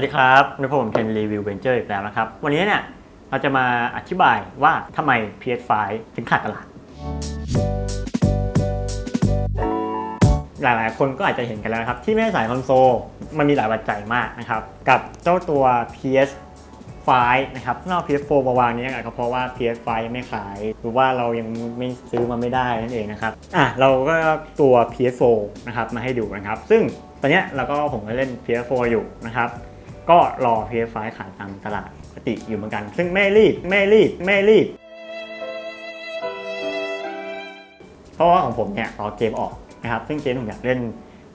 วัสดีครับนพผมเทนรีวิวเวนเจอร์อีกแล้วนะครับ วันนี้เนี่ยเราจะมาอธิบายว่าทำไม PS5 ถึงขาดตลาด หลายๆ คนก็อาจจะเห็นกันแล้วนะครับ ที่ไม่ใช่สายคอนโซล มันมีหลายปัจจัยมากนะครับ กับเจ้าตัว PS5 นะครับที่เรา PS4 มาวางนี้ก็เพราะว่า PS5 ยังไม่ขาย หรือว่าเรายังไม่ซื้อมาไม่ได้นั่นเองนะครับอะเราก็ตัว PS4 นะครับมาให้ดูนะครับ ซึ่งตอนนี้เราก็ผมก็เล่น PS4 อยู่นะครับ ก็รอ PS5 ขายตามตลาดปกติอยู่เหมือนกัน ซึ่งไม่รีบไม่รีบไม่รีบ เพราะว่าของผมเนี่ยรอเกมออกนะครับ ซึ่งเกมผมอยากเล่น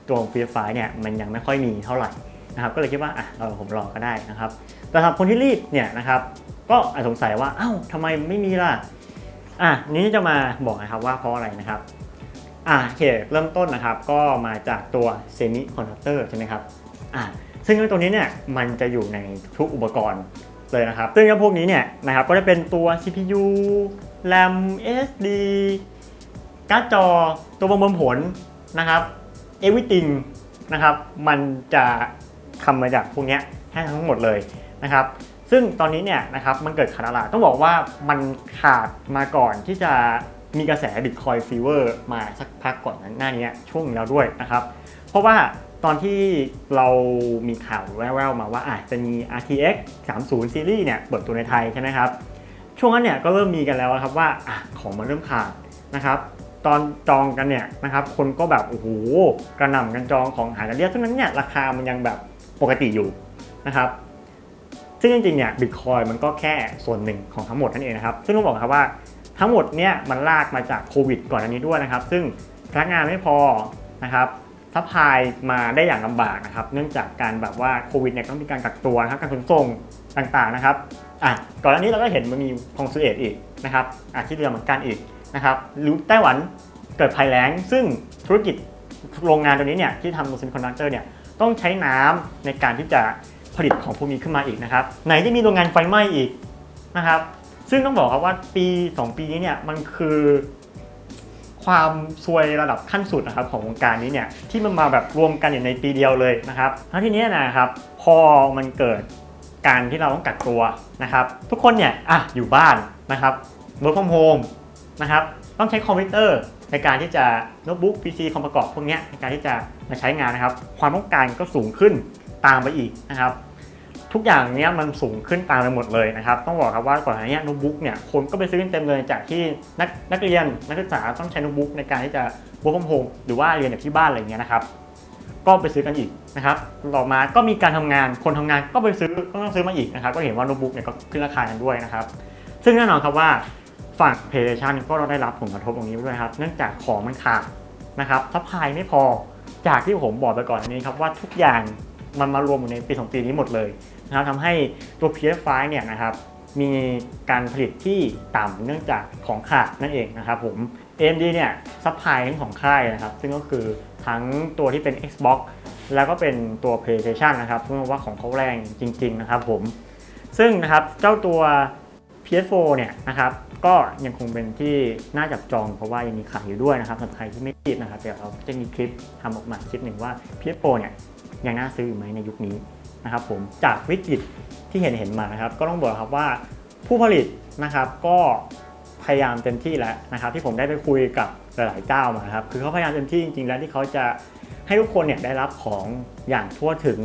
ตัว PS5 เนี่ยมันยังไม่ค่อยมีเท่าไหร่นะครับ ก็เลยคิดว่าอะเราผมรอก็ได้นะครับ แต่สำหรับคนที่รีบเนี่ยนะครับ ก็อาจสงสัยว่าเอ้าทำไมไม่มีล่ะอะนี้จะมาบอกนะครับว่าเพราะอะไรนะครับอะโอเคเริ่มต้นนะครับ ก็มาจากตัวเซมิคอนดักเตอร์ใช่ไหมครับอะ ซึ่งตัวนี้เนี่ยมันจะอยู่ในทุกอุปกรณ์เลยนะครับ ซึ่งพวกนี้เนี่ยนะครับก็จะเป็นตัว CPU RAM SD การ์ดจอตัวประมวลผลนะครับ everything นะครับมันจะทำมาจากพวกนี้ยแทบทั้งหมดเลยนะครับ ซึ่งตอนนี้เนี่ยนะครับมันเกิดขาดตลาดต้องบอกว่ามันขาดมาก่อนที่จะมีกระแส Bitcoin Fever มาสักพักก่อนหน้านี้ช่วงแล้วด้วยนะครับ เพราะว่า ตอนที่เรามีข่าวแว่วๆมาว่าอาจจะมี RTX 30ซีรีส์เนี่ยเปิดตัวในไทยใช่ไหมครับ ช่วงนั้นเนี่ยก็เริ่มมีกันแล้วครับว่าอะของมันเริ่มขาดนะครับ ตอนจองกันเนี่ยนะครับ คนก็แบบโอ้โหกระหน่ำกันจองของหายกันเรียบซึ่งนั้นเนี่ยราคามันยังแบบปกติอยู่นะครับ ซึ่งจริงๆเนี่ยบิตคอยมันก็แค่ส่วนหนึ่งของทั้งหมดนั่นเองนะครับ ซึ่งต้องบอกครับว่าทั้งหมดเนี่ยมันลากมาจากโควิดก่อนอันนี้ด้วยนะครับ ซึ่งพนักงานไม่พอนะครับ ซัพพลายมาได้อย่างลำบากนะครับ เนื่องจากการแบบว่าโควิดเนี่ยต้องมีการกักตัวนะครับการขนส่งต่างๆนะครับอะก่อนอันนี้เราก็เห็นมันมีคองซูเอตอีกนะครับอะที่เรือเหมือนกันอีกนะครับหรือไต้หวันเกิดภัยแล้ง ซึ่งธุรกิจโรงงานตัวนี้เนี่ยที่ทำโมซินคอนดักเตอร์เนี่ยต้องใช้น้ำในการที่จะผลิตของพวกนี้ขึ้นมาอีกนะครับ ไหนจะมีโรงงานไฟไหม้อีกนะครับ ซึ่งต้องบอกครับว่าปี 2 ปีนี้เนี่ยมันคือ ความซวยระดับขั้นสุดนะครับของวงการนี้เนี่ยที่มันมาแบบรวมกันอยู่ในปีเดียวเลยนะครับแล้วทีนี้นะครับพอมันเกิดการที่เราต้องกักตัวนะครับทุกคนเนี่ยอะอยู่บ้านนะครับ work from home นะครับต้องใช้คอมพิวเตอร์ในการที่จะโน้ตบุ๊ก PC คอมประกอบพวกเนี้ยในการที่จะมาใช้งานนะครับ ความต้องการก็สูงขึ้นตามไปอีกนะครับ ทุกอย่างเนี้ยมันสูงขึ้นตามไปหมดเลยนะครับ ต้องบอกครับว่าก่อนหน้านี้โน้ตบุ๊กเนี่ยคนก็ไปซื้อเต็มเลยจากที่นักนักเรียนนักศึกษาต้องใช้โน้ตบุ๊กในการที่จะ work from home หรือว่าเรียนจากที่บ้านอะไรเงี้ยนะครับก็ไปซื้อกันอีกนะครับต่อมาก็มีการทำงานคนทำงานก็ไปซื้อก็ต้องซื้อมาอีกนะครับ ก็เห็นว่าโน้ตบุ๊กเนี่ยก็ขึ้นราคากันด้วยนะครับ ซึ่งแน่นอนครับว่าฝั่ง PlayStation ก็ได้รับผลกระทบตรงนี้ด้วยครับ เนื่องจากของมันขาดนะครับซัพพลายไม่พอจากที่ผมบอกไปก่อนนนี้ครับว่าทุกอย่างมันมารวมอยู่ในปีสองปีนี้หมดเลย นะครับทำให้ตัว PS5 เนี่ยนะครับมีการผลิตที่ต่ำเนื่องจากของขาดนั่นเองนะครับผม AMD เนี่ยซัพพลายทั้งของค่ายนะครับ ซึ่งก็คือทั้งตัวที่เป็น Xbox แล้วก็เป็นตัว PlayStation นะครับซึ่งว่าของเขาแรงจริง ๆ นะครับผม ซึ่งนะครับเจ้าตัว PS4 เนี่ยนะครับก็ยังคงเป็นที่น่าจับจองเพราะว่ายังมีขายอยู่ด้วยนะครับสำหรับใครที่ไม่รีบนะครับเดี๋ยวเราจะมีคลิปทำออกมาคลิปหนึ่งว่า PS4 เนี่ยยังน่าซื้ออยู่ไหมในยุคนี้ นะครับผมจากวิกฤตที่เห็นเห็นมานะครับ ก็ต้องบอกครับว่าผู้ผลิตนะครับก็พยายามเต็มที่แล้วนะครับ ที่ผมได้ไปคุยกับหลายๆเจ้ามาครับคือเขาพยายามเต็มที่จริงๆ แล้วที่เขาจะให้ทุกคนเนี่ยได้รับของอย่างทั่วถึง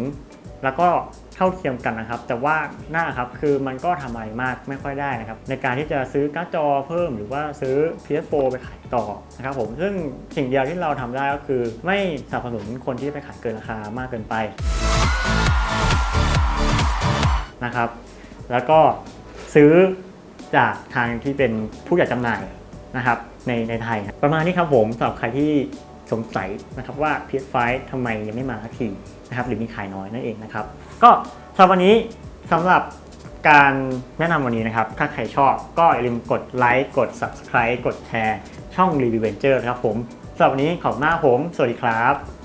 แล้วก็เท่าเทียมกันนะครับ แต่ว่าหน้าครับคือมันก็ทำอะไรมากไม่ค่อยได้นะครับ ในการที่จะซื้อการ์ดจอเพิ่มหรือว่าซื้อ PS4 ไปขายต่อนะครับผมซึ่งสิ่งเดียวที่เราทำได้ก็คือ ไม่สนับสนุนคนที่ไปขายเกินราคามากเกินไป นะครับ แล้วก็ซื้อจากทางที่เป็นผู้จัดจำหน่ายนะครับในในไทย ประมาณนี้ครับผมสำหรับใครที่สงสัยนะครับว่า PS5 ทำไมยังไม่มาสักทีนะครับหรือมีขายน้อยนั่นเองนะครับ ก็สำหรับวันนี้สำหรับการแนะนำวันนี้นะครับ ถ้าใครชอบก็อย่าลืมกดไลค์กด Subscribe กดแชร์ช่อง Review Venture นะครับผมสำหรับวันนี้ขอบคุณมากผม สวัสดีครับ